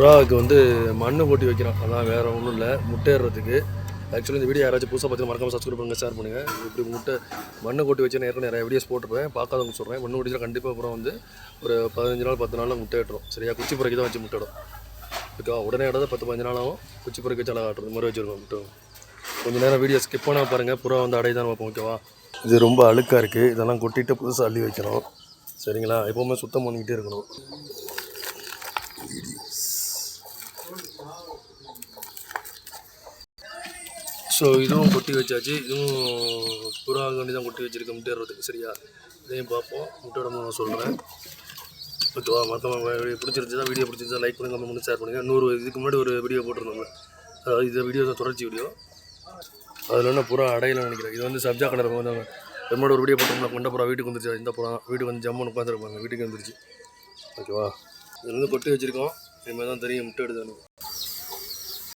புறாவுக்கு வந்து மண்ணு கொட்டி வைக்கிறோம் அதான் வேறு ஒன்றும் இல்லை. முட்டையிடுறதுக்கு ஆக்சுவலி இந்த வீடியோ யாராச்சும் புதுசாக பார்த்து மறக்காம சப்ஸ்கிரைப் பண்ணுங்கள் ஷேர் பண்ணுங்கள் இப்படி முட்டை மண்ணை கொட்டி வச்சு நேரம் நிறைய வீடியோஸ் போட்டுருப்பேன். பார்க்காதவங்க சொல்கிறேன் மண்ணு கொட்டியில் கண்டிப்பாக அப்புறம் வந்து ஒரு பதினஞ்சு நாள் பத்து நாளில் முட்டை இட்டுரும் சரியா? குச்சி பிறகு தான் வச்சு முட்டைடும் ஓகேவா? உடனே இடத்த பத்து பதினஞ்சு நாள் ஆகும். குச்சி பிறகு வச்சு அழகாக காட்டுறது மாதிரி வச்சுருக்கோம் முட்டை. கொஞ்சம் நேரம் வீடியோ ஸ்கிப் பண்ணால் பாருங்கள் புறா வந்து அடைதான் வைப்போம் ஓகேவா? இது ரொம்ப அழுக்காக இருக்குது இதெல்லாம் கொட்டிட்டு புதுசாக அள்ளி வைக்கணும். சரிங்களா? எப்போவுமே சுத்தம் பண்ணிக்கிட்டே இருக்கணும். ஸோ இதுவும் கொட்டி வச்சாச்சு. இதுவும் புறா வேண்டி தான் கொட்டி வச்சிருக்கேன் முட்டையிடுறதுக்கு சரியா? இதையும் பார்ப்போம். முட்டையோட நான் சொல்கிறேன் ஓகேவா மற்றவங்க பிடிச்சிருந்துச்சா வீடியோ பிடிச்சிருந்தா லைக் பண்ணுங்கள் கமெண்ட் பண்ணி ஷேர் பண்ணுங்கள் நூறு இதுக்கு முன்னாடி ஒரு வீடியோ போட்டிருந்தோம்ல. அதாவது இந்த வீடியோ தான் தொடர்ச்சி வீடியோ அதில் என்ன புறா அடையில நினைக்கிறேன். இது வந்து சப்ஜா கலர் வந்து என்னோட ஒரு வீடியோ போட்டோம்னா கொண்ட புறா. வீட்டுக்கு வந்துருச்சு. இந்த புறா. வீட்டுக்கு வந்து ஜம்முன்னு உட்காந்துருப்பாங்க வீட்டுக்கு வந்துருச்சு. ஓகேவா இது வந்து கொட்டி வச்சுருக்கோம். இனிமேல் தான் தெரியும் முட்டை எடுத்து